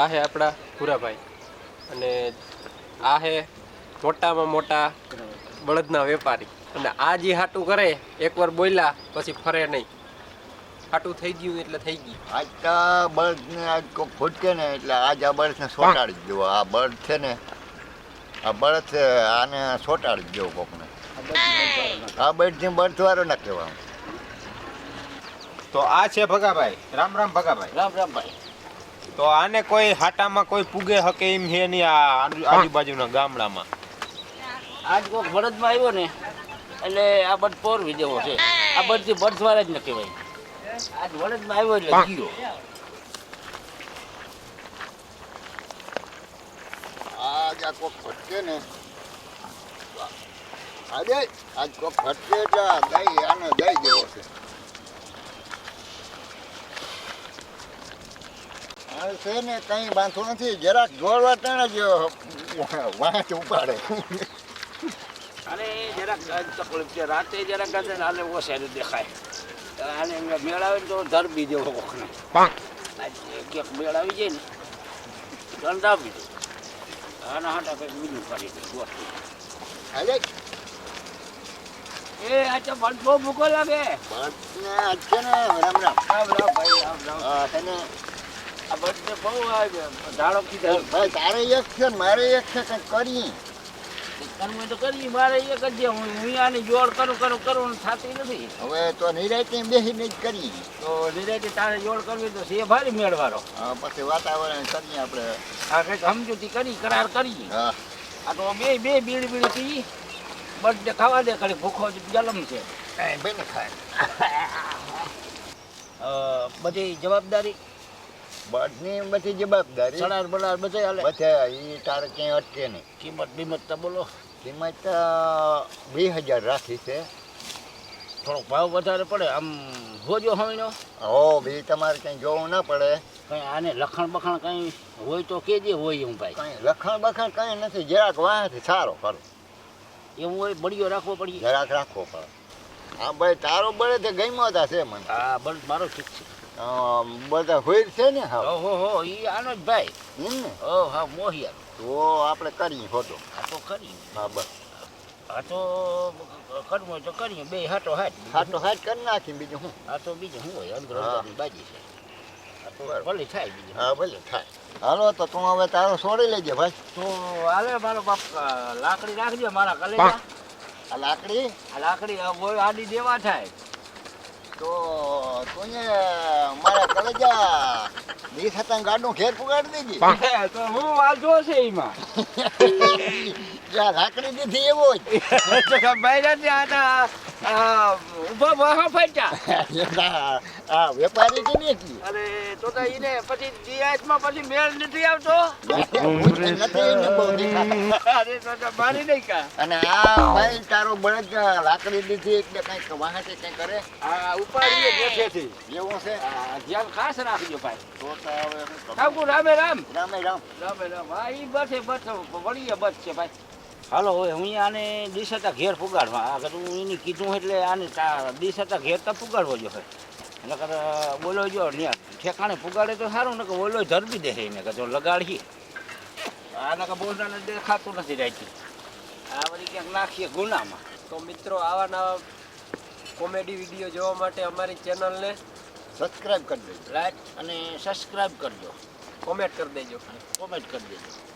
આ હે આપણા ભૂરાભાઈ. અને આ હે મોટામાં મોટા બળદના વેપારી. અને આ જે હાટું કરે એકવાર બોલ્યા પછી ફરે નહીં. હાટું થઈ ગયું એટલે થઈ ગયું. આજ તો બળદને આજ ફૂટકે ને એટલે આજ આ બળદને સોટાડી જ દેવો. આ બળદ છે ને આ બળદ છે આને સોટાડી જ દેવો કોકને. આ બળદને બળદવારો ના કહેવાનું તો આ છે ભગાભાઈ. રામ રામ ભગાભાઈ. રામ રામ ભાઈ. તો આને કોઈ હાટામાં કોઈ પૂગે હકે એમ હે નહીં આ આજુ- આજુબાજુના ગામડામાં. આજ કોઈક ભરતમાં આવ્યો ને એટલે આ બધ પોરવી દેવો છે. આ બધી ભરતવાળા જ ન કહેવાય. આજ બળદમાં આવ્યો એટલે ગયો. આજ આ કોક ફટકે ને. આજે આજ કોક ફટકે એટલે દઈ આને દઈ દેવો છે. છે ને કંઈ બાંધતું નથી. જરાક જોડવા તણે જ વાંચ ઉપાડે. અને જરાક તકલીફ છે. રાતે જરાક આજે ને આને ઓછેલું દેખાય. તો આને એમને મેળાવે તો ધરબી દેવો કોકને ક્યાંક મેળ આવી જાય ને ધંધાવી દે. આના હાટા કંઈક બીજું કરી દે. ગોઠવી આજે એ બહુ ભૂકો લાગે. છે ને રામ રામ. રામ રામ ભાઈ રામ રામ. તારે એક છે મારે એક છે કંઈક કરી કરવું તો કરી મારે એક જ. હું હું આની જોડ કરું કરું કરું થતી નથી. હવે તો નિરાયતે બેસીને જ કરી તો નિરાયતે તારે જોડ કરવી તો છે ભારી મેળવારો. હા, પછી વાતાવરણ કરીએ આપણે. આ કંઈક સમજૂતી કરી કરાર કરી હા. આ તો બે બે બીડી બીડી પી બર્થડે ખાવા દે કરી ભૂખો જ જલમ છે. બેને ખાય. બધી જવાબદારી બળદની બધી જવાબદારી. સડાર બડાર બધે હાલે. બધા એ તારે ક્યાંય અટકે નહીં. કિંમત બિંમત તો બોલો. કિંમત વીસ હજાર રાખી છે. થોડોક ભાવ વધારે પડે આમ હોજો હોયનો હો બી તમારે કંઈ જોવું ના પડે. કંઈ આને લખણ બખણ કંઈ હોય તો કેજે હોય હું ભાઈ. કંઈ લખણ બખણ કંઈ નથી જરાક વાંથી સારો ખરો. એવું હોય બળીઓ રાખવો પડીએ. જરાક રાખવો પડે. હા ભાઈ તારો બળે તે ગમ્યો હતા છે મને. હા બળ મારો ઠીક છે. બધા હોય છે ને હા ઓહો હો ઈ આનો જ ભાઈ. એમ ને? ઓ હા મોહિયાર તો આપણે કરીએ ફોટો. આ તો કરી હા બસ. આ તો કરવું હોય તો કરીએ. બે હાટો હાટ. હાટો હાટ કરી નાખી બીજું હું આ તો બીજું શું હોય? અંદર હા. બાજી છે. તો ભલે થાય બીજું. હા ભલે થાય. હાલો તો તું હવે તારો છોડી લેજે ભાઈ. તો હાલે મારો બાપ લાકડી રાખજે મારા કલેજા. આ લાકડી? આ લાકડી આડી દેવા થાય. તો તું મારા કલેજા વીસ હતા ગાડું ઘેર પુગાડી દેજે તો હું વાંધો છે એમાં. લાકડી દીધી એવો જ. બૈરા ઊભા વાહા ફાટ્યા. આ- આ વેપારી છે ને અરે તો તો એને પછી મેળ નથી આવતો? અરે તો તો મારી નહીં કા. અને આ ભાઈ તારો બળદ લાકડી દીધી એટલે કંઈક વાહતે કઈ કરે. આ ઉપાડીએ એવું છે? ધ્યાન ખાસ રાખજો ભાઈ? ઠાકુર રામે રામ. રામે રામ. રામે રામ. હા ઈ બસે બસ. વળીએ બસ છે ભાઈ. હાલો હવે હું આને દિશાતા ઘેર પુગાડવા. આગળ હું એની કીધું એટલે આને દિશતા ઘેર તો પુગાડવો જો નકર બોલો જો ન્યા ઠેકાણે પુગાડે તો સારું નકર બોલો ધરબી દે એને કે જો લગાડીએ. આ નકર બોલતાને દેખાતું નથી રહેતી આ વળી ક્યાંક નાખીએ ગુનામાં. તો મિત્રો આવા નવા કોમેડી વીડિયો જોવા માટે અમારી ચેનલને સબસ્ક્રાઇબ કરી દેજો. લાઈક અને સબસ્ક્રાઇબ કરજો. કોમેન્ટ કરી દેજો. અને કોમેન્ટ કરી દેજો.